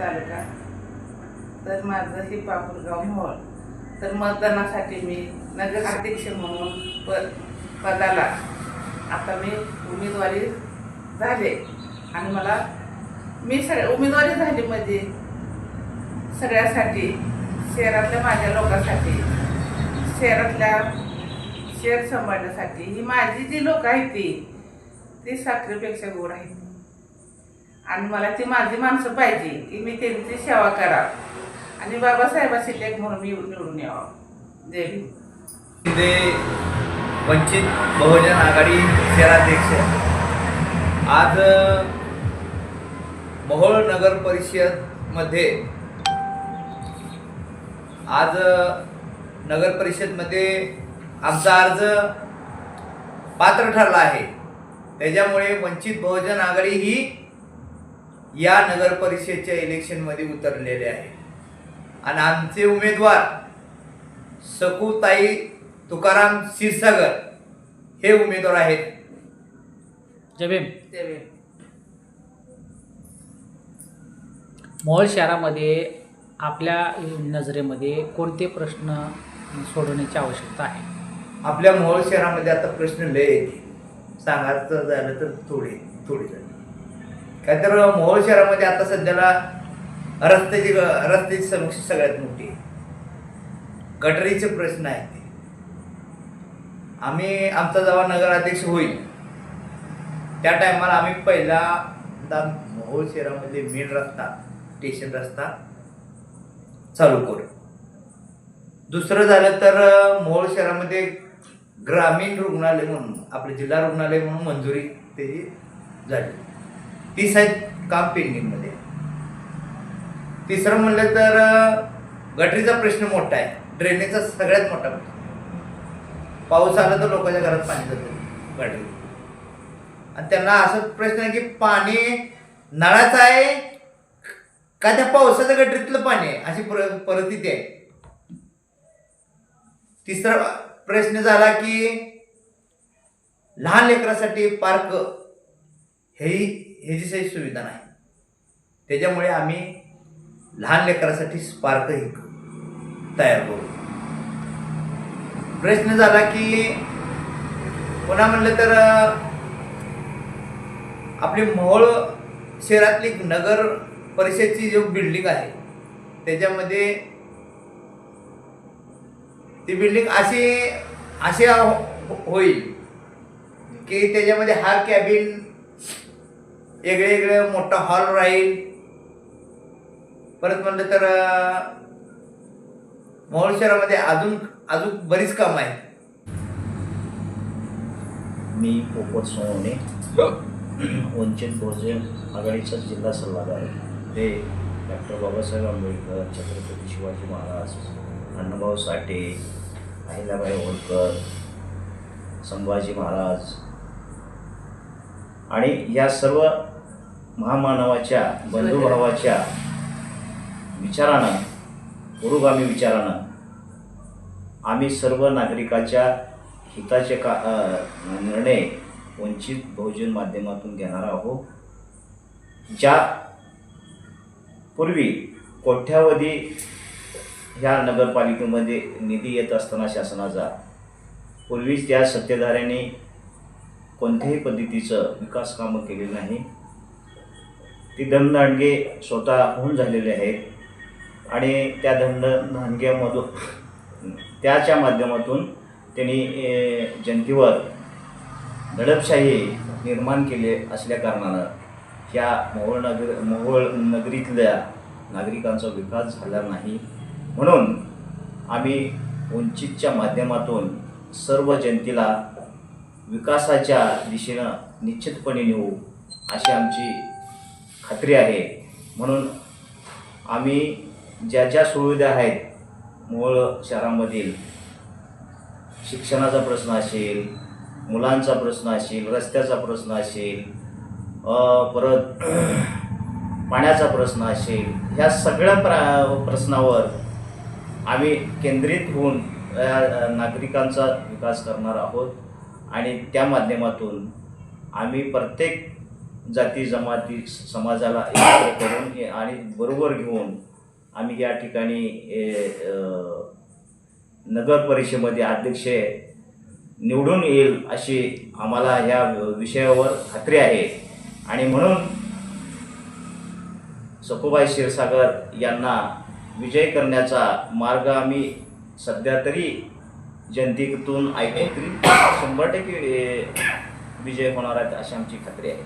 तालुका. तर माझं हे पापूरगाव मोहोळ. तर मतदानासाठी मी नगर अध्यक्ष म्हणून प पदाला आता मी उमेदवारी झाले. आणि मला मी सगळ्या उमेदवारी झाली म्हणजे सगळ्यासाठी शहरातल्या माझ्या लोकांसाठी शहरातल्या शहर सांभाळण्यासाठी ही माझी जी लोक आहेत ती ती साखरेपेक्षा गोड आहेत. आणि मला ती माझी माणसं पाहिजे की मी त्यांची सेवा करा आणि बाबासाहेबाशी लेख म्हणून मी निवडून यावं. जय शिंदे वंचित बहुजन आघाडी शहराध्यक्ष आज मोहोळ नगर परिषदमध्ये आज नगर परिषदमध्ये आमचा अर्ज पात्र ठरला आहे. त्याच्यामुळे वंचित बहुजन आघाडी ही या नगर परिषदच्या इलेक्शनमध्ये उतरलेले आहे. आणि आमचे उमेदवार सकुताई तुकाराम क्षीरसागर हे उमेदवार आहेत. जय भीम. जय भीम. मोहोळ शहरामध्ये आपल्या नजरेमध्ये कोणते प्रश्न सोडवण्याची आवश्यकता आहे? आपल्या मोहोळ शहरामध्ये आता प्रश्न लय येते सांगायचं झालं तर थोडे थोडे झाले. काय तर मोहोळ शहरामध्ये आता सध्याला रस्त्याची रस्त्याची समस्या सगळ्यात मोठी आहे. गटरीचे प्रश्न आहेत ते. आम्ही आमचा जेव्हा नगराध्यक्ष होईल त्या टायमाला आम्ही पहिल्यांदा मोहोळ शहरामध्ये मेन रस्ता स्टेशन रस्ता चालू करू. दुसरं झालं तर अ, मोहोळ शहरामध्ये ग्रामीण रुग्णालय म्हणून आपलं जिल्हा रुग्णालय म्हणून मंजुरी त्याची झाली. तीस आहेत काम पेंडिंगमध्ये तिसरं म्हणलं तर गटरीचा प्रश्न मोठा आहे. ड्रेनेजचा सगळ्यात मोठा प्रश्न. पाऊस आला तर लोकांच्या घरात पाणी जातं गटरी आणि त्यांना असं प्रश्न आहे की पाणी नळाचं आहे का त्या पावसाच्या गटरीतलं पाणी आहे? अशी पर परिस्थिती आहे. तिसरा प्रश्न झाला की लहान लेकरासाठी पार्क हेही ह्याची सही सुविधा नाही. त्याच्यामुळे आम्ही लहान लेकरासाठी पार्क ही तयार करू. प्रश्न झाला की पुन्हा म्हणलं तर आपली मोहोळ शहरातली नगर परिषदची जो बिल्डिंग आहे त्याच्यामध्ये ती बिल्डिंग अशी अशी हो- होईल की त्याच्यामध्ये हा कॅबिन वेगळे वेगळे मोठा हॉल राहील. परत म्हणलं तर मोहोळ शहरामध्ये अजून अजून बरीच कामं आहेत. मी पोपट सोनवणे वंचित बहुजन आघाडीचा जिल्हा सल्लागार ते डॉक्टर बाबासाहेब आंबेडकर छत्रपती शिवाजी महाराज अण्णाभाऊ साठे अहिल्याबाई होळकर संभाजी महाराज आणि या सर्व महामानवाच्या बंधुभावाच्या विचारानं पुरोगामी विचारानं आम्ही सर्व नागरिकाच्या हिताचे का निर्णय वंचित बहुजन माध्यमातून घेणार आहोत ज्या पूर्वी कोट्यावधी ह्या नगरपालिकेमध्ये निधी येत असताना शासनाचा पूर्वीच त्या सत्तेधाऱ्याने कोणत्याही पद्धतीचं विकास कामं केलेली नाही. ती दमदांडगे स्वतः होऊन झालेले आहेत. आणि त्या दंडदांडग्यामधून त्याच्या माध्यमातून त्यांनी जनतेवर दडपशाही निर्माण केले असल्या कारणानं ह्या मोहोळ नगर मोहोळ नगरीतल्या नागरिकांचा विकास झाला नाही. म्हणून आम्ही वंचितच्या माध्यमातून सर्व जनतेला विकासाच्या दिशेनं निश्चितपणे नेऊ अशी आमची खात्री आहे. म्हणून आम्ही ज्या ज्या सुविधा आहेत मोहोळ शहरामधील शिक्षणाचा प्रश्न असेल मुलांचा प्रश्न असेल रस्त्याचा प्रश्न असेल परत पाण्याचा प्रश्न असेल ह्या सगळ्या प्र प्रश्नावर आम्ही केंद्रित होऊन नागरिकांचा विकास करणार आहोत आणि त्या माध्यमातून आम्ही प्रत्येक जाती जमाती समाजाला एकत्र करून आणि बरोबर घेऊन आम्ही या ठिकाणी नगर परिषदेमध्ये अध्यक्ष निवडून येईल अशी आम्हाला ह्या विषयावर खात्री आहे. आणि म्हणून सखुबाई क्षीरसागर यांना विजय करण्याचा मार्ग आम्ही सध्या तरी जनतेतून ऐकून तरी शंभर टक्के विजय होणार आहेत अशी आमची खात्री आहे.